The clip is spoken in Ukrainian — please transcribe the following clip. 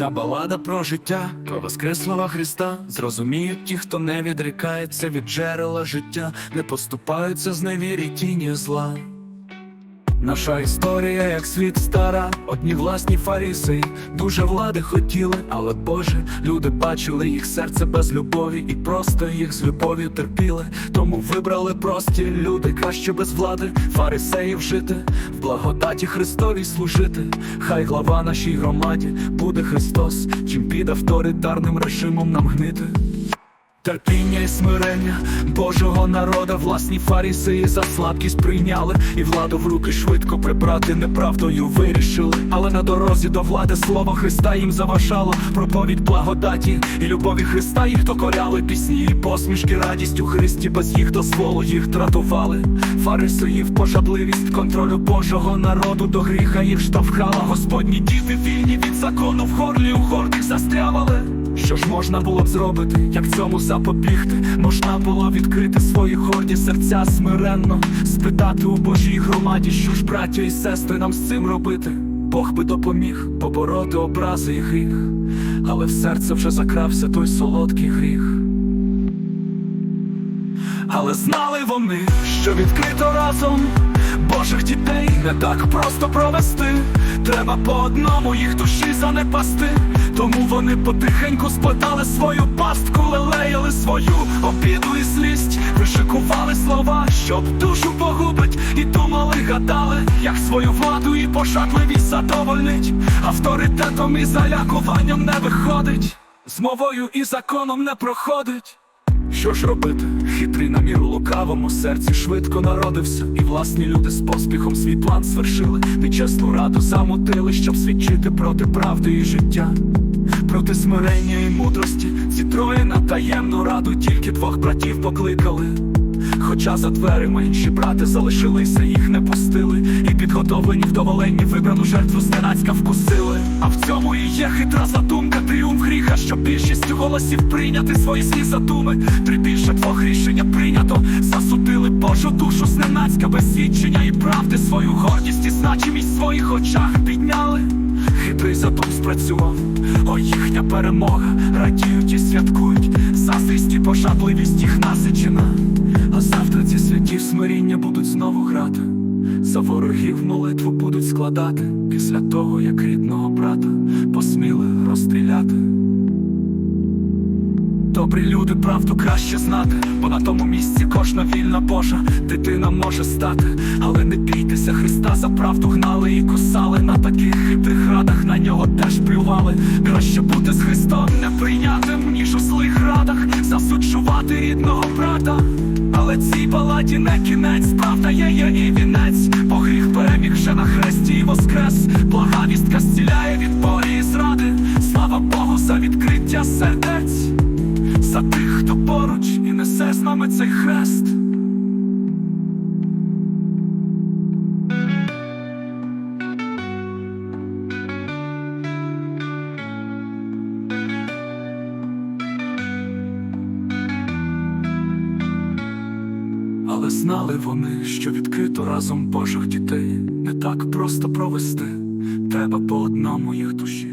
Ця балада про життя, про воскреслого Христа. Зрозуміють ті, хто не відрікається від джерела життя, не поступаються з невірі тіні зла. Наша історія, як світ стара, одні власні фаріси, дуже влади хотіли, але Боже, люди бачили їх серце без любові, і просто їх з любов'ю терпіли. Тому вибрали прості люди, краще без влади, фарисеїв жити, в благодаті Христовій служити. Хай глава нашій громаді буде Христос, чим під авторитарним режимом нам гнити. Терпіння і смирення Божого народа власні фарісеї за слабкість прийняли. І владу в руки швидко прибрати неправдою вирішили. Але на дорозі до влади слово Христа їм заважало. Проповідь благодаті і любові Христа їх докоряли Пісні і посмішки, радість у Христі без їх дозволу їх тратували Фарисеїв пожадливість контролю Божого народу. До гріха їх штовхала. Господні діти вільні від закону. В горлі у гордих застрявали. Що ж можна було б зробити, як цьому запобігти? Можна було відкрити свої горді серця смиренно, спитати у Божій громаді, що ж, браття і сестри, нам з цим робити? Бог би допоміг побороти образи і гріх, але в серце вже закрався той солодкий гріх. Але знали вони, що відкрито разом Божих дітей не так просто провести. Треба по одному їх душі занепасти. Тому вони потихеньку сплетали свою пастку, лелеяли свою обіду і злість, вишикували слова, щоб душу погубить, і думали, гадали, як свою владу і пошатливість задовольнить. Авторитетом і залякуванням не виходить, з мовою і законом не проходить. Що ж робити? Хитрий намір у лукавому серці швидко народився, і власні люди з поспіхом свій план свершили, нечесну раду замутили, щоб свідчити проти правди і життя, проти смирення і мудрості. Ці троє на таємну раду тільки двох братів покликали. Хоча за дверима інші брати залишилися, їх не пустили, і підготовлені вдоволені вибрану жертву зненацька вкусили. А в цьому і є хитра задумка, щоб більшістю голосів прийняти свої злі задуми. Три більше двох рішення прийнято, засудили Божу душу зненацька без свідчення і правди свою гордість і значимість в своїх очах підняли. Хитрий задум спрацював, о їхня перемога, радіють і святкують, заздрість і пожадливість їх насичена. А завтра ці святі в смиріння будуть знову грати, за ворогів молитву будуть складати після того, як рідного брата посміли розстріляти. Добрі люди правду краще знати, бо на тому місці кожна вільна Божа дитина може стати, але не бійтеся, Христа за правду гнали і кусали на таких хитрих радах, на нього теж плювали. Краще бути з Христом неприйнятим, ніж у злих радах, засуджувати рідного брата. Але цій баладі не кінець, правда є, є і вінець, бо гріх переміг вже на хресті і воскрес. Блага вістка зціляє від болі і зради. Слава Богу за відкриття сердець за тих, хто поруч і несе з нами цей хрест. Але знали вони, що відкрито разом Божих дітей не так просто провести. Треба по одному їх душі.